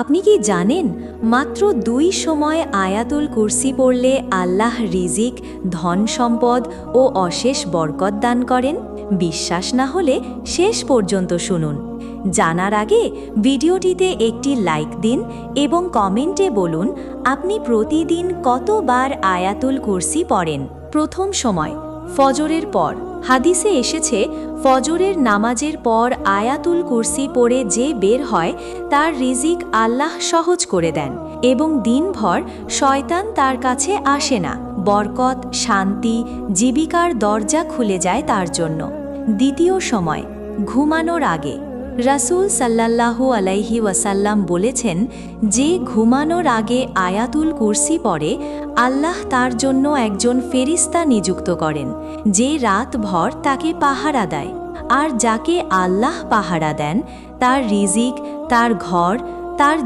আপনি কি জানেন, মাত্র দুই সময় আয়াতুল কুরসি পড়লে আল্লাহ রিজিক, ধন সম্পদ ও অশেষ বরকত দান করেন? বিশ্বাস না হলে শেষ পর্যন্ত শুনুন। জানার আগে ভিডিওটিতে একটি লাইক দিন এবং কমেন্টে বলুন, আপনি প্রতিদিন কতবার আয়াতুল কুরসি পড়েন? প্রথম সময়, ফজরের পর। হাদিসে এসেছে, ফজরের নামাজের পর আয়াতুল কুরসি পড়ে যে বের হয়, তার রিজিক আল্লাহ সহজ করে দেন এবং দিনভর শয়তান তার কাছে আসে না। বরকত, শান্তি, জীবিকার দরজা খুলে যায় তার জন্য। দ্বিতীয় সময়, ঘুমানোর আগে রাসূল সাল্লাল্লাহু আলাইহি ওয়াসাল্লাম বলেছেন, যে ঘুমানোর আগে আয়াতুল কুরসি পড়ে, আল্লাহ তার জন্য একজন ফেরিস্তা নিযুক্ত করেন, যে রাত ভর তাকে পাহারা দেয়। আর যাকে আল্লাহ পাহারা দেন, তার রিজিক, তার ঘর, তার